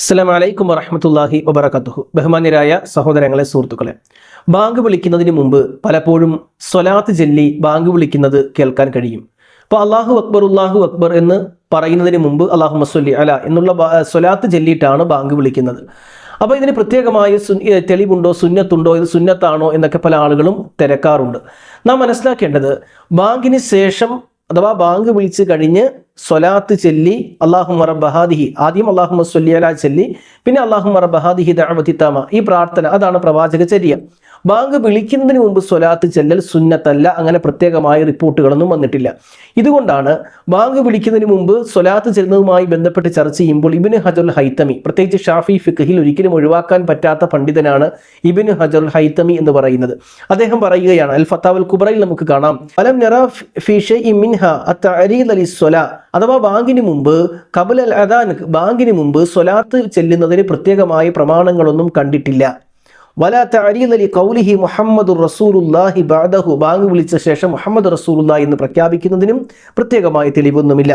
അസ്സലാം വലൈക്കും വറഹമത്തല്ലാഹി വബർക്കത്തുഹു ബഹുമാന്യരായ സഹോദരങ്ങളെ സുഹൃത്തുക്കളെ ബാങ്ക് വിളിക്കുന്നതിന് മുമ്പ് പലപ്പോഴും സ്വലാത്ത് ചെല്ലി ബാങ്ക് വിളിക്കുന്നത് കേൾക്കാൻ കഴിയും. അപ്പോൾ അള്ളാഹു അക്ബർ ഉള്ളാഹു അക്ബർ എന്ന് പറയുന്നതിന് മുമ്പ് അള്ളാഹു മസ്വല്ലി അല എന്നുള്ള സ്വലാത്ത് ചെല്ലിയിട്ടാണ് ബാങ്ക് വിളിക്കുന്നത്. അപ്പോൾ ഇതിന് പ്രത്യേകമായ തെളിവുണ്ടോ സുന്നത്തുണ്ടോ ഇത് സുന്നത്താണോ എന്നൊക്കെ പല ആളുകളും തിരക്കാറുണ്ട്. നാം മനസ്സിലാക്കേണ്ടത് ബാങ്കിന് ശേഷം അഥവാ ബാങ്ക് വിളിച്ച് കഴിഞ്ഞ് സ്വലാത്ത് ചെല്ലി അള്ളാഹു ബഹാദിഹി ആദ്യം അള്ളാഹു സ്വല്ലി ചെല്ലി പിന്നെ അള്ളാഹു ബഹാദിഹി ദഅവതിത്താമ ഈ പ്രാർത്ഥന അതാണ് പ്രവാചക ചര്യ. ബാങ്ക് വിളിക്കുന്നതിന് മുമ്പ് സ്വലാത്ത് ചെല്ലൽ സുന്നത്തല്ല അങ്ങനെ പ്രത്യേകമായ റിപ്പോർട്ടുകളൊന്നും വന്നിട്ടില്ല. ഇതുകൊണ്ടാണ് ബാങ്ക് വിളിക്കുന്നതിന് മുമ്പ് സ്വലാത്ത് ചെല്ലുന്നതുമായി ബന്ധപ്പെട്ട് ചർച്ച ചെയ്യുമ്പോൾ ഇബിന് ഹജറുൽ ഹൈത്തമി പ്രത്യേകിച്ച് ഷാഫി ഫിഖഹിൽ ഒരിക്കലും ഒഴിവാക്കാൻ പറ്റാത്ത പണ്ഡിതനാണ് ഇബിന് ഹജറുൽ ഹൈത്തമി എന്ന് പറയുന്നത്. അദ്ദേഹം പറയുകയാണ് അൽ ഫത്താവൽ കുബറയിൽ നമുക്ക് കാണാം. അലം നിറ ഫിഷെ ഷൈഇ മിൻഹ അലി അഥവാ ബാങ്കിന് മുമ്പ് കബുൽ അൽ അദാൻ ബാങ്കിന് മുമ്പ് സ്വലാത്ത് ചെല്ലുന്നതിന് പ്രത്യേകമായ പ്രമാണങ്ങളൊന്നും കണ്ടിട്ടില്ല. വല ബഅദഹു. ബാങ്ക് വിളിച്ച ശേഷം മുഹമ്മദ് റസൂലുള്ള എന്ന് പ്രഖ്യാപിക്കുന്നതിനും പ്രത്യേകമായ തെളിവൊന്നുമില്ല.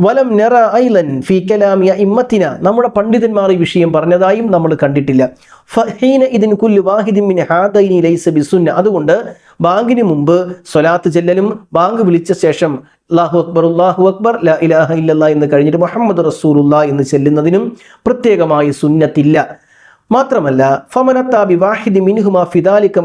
വലം നെറ ഐലൻ ഫി കലാമിയ ഇമ്മത്തിന നമ്മുടെ പണ്ഡിതന്മാർ ഈ വിഷയം പറഞ്ഞതായും നമ്മൾ കണ്ടിട്ടില്ല. ഫഹീന ഇതിൻ കുല്ലു വാഹിദിൻ ഹാദൈനി ലൈസ ബിസുന്ന. അതുകൊണ്ട് ബാങ്കിന് മുമ്പ് സ്വലാത്ത് ചെല്ലലും ബാങ്ക് വിളിച്ച ശേഷം അള്ളാഹു അക്ബർ അള്ളാഹു അക്ബർ ലാ ഇലാഹ ഇല്ലല്ലാ എന്ന് കഴിഞ്ഞിട്ട് മുഹമ്മദ് റസൂലുള്ള എന്ന് ചെല്ലുന്നതിനും പ്രത്യേകമായി സുന്നത്തില്ല. മാത്രമല്ല ഫമനത്ത ഫിദാലിക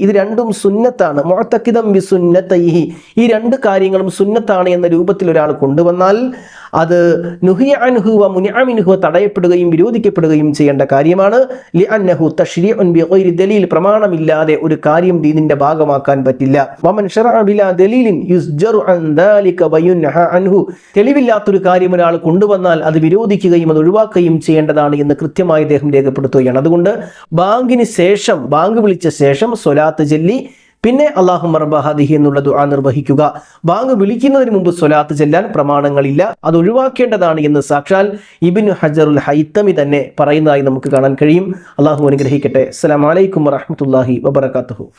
ഇത് രണ്ടും സുന്നത്താണ്. മുഅത്തഖിദൻ ബിസുന്നതൈഹി. ഈ രണ്ട് കാര്യങ്ങളും സുന്നത്താണ് എന്ന രൂപത്തിൽ ഒരാൾ കൊണ്ടുവന്നാൽ അത് നുഹിയ അൻഹു വ മുനിഅ മിൻഹു തടയപ്പെടുകയും വിരോധിക്കപ്പെടുകയും ചെയ്യേണ്ട കാര്യമാണ്. ലി അന്നഹു ബിഗൈരി ദലീൽ പ്രമാണമില്ലാതെ ഒരു കാര്യം ദീനിന്റെ ഭാഗമാക്കാൻ പറ്റില്ല. വമൻ ദലീലിൻ യുസ്ജറു അൻ ദാലിക വയുൻഹ അൻഹു. തെളിവില്ലാത്തൊരു കാര്യം ഒരാൾ കൊണ്ടുവന്നാൽ അത് വിരോധിക്കുകയും അത് ഒഴിവാക്കുകയും ചെയ്യേണ്ടതാണ് എന്ന് കൃത്യമായി അദ്ദേഹം രേഖപ്പെടുത്തുകയാണ്. അതുകൊണ്ട് ബാങ്കിന് ശേഷം ബാങ്ക് വിളിച്ച ശേഷം സ്വലാത്ത് ചൊല്ലി പിന്നെ അള്ളാഹു മർബഹാദിഹി എന്നുള്ള ദുആ നിർവഹിക്കുക. ബാങ്ക് വിളിക്കുന്നതിന് മുമ്പ് സ്വലാത്ത് ചെല്ലാൻ പ്രമാണങ്ങളില്ല. അത് ഒഴിവാക്കേണ്ടതാണ് എന്ന് സാക്ഷാൽ ഇബിൻ ഹജറുൽ ഹൈത്തമി തന്നെ പറയുന്നതായി നമുക്ക് കാണാൻ കഴിയും. അള്ളാഹു അനുഗ്രഹിക്കട്ടെ. അസ്സലാമു അലൈക്കും വറഹ്മത്തുള്ളാഹി വബറകാതുഹു.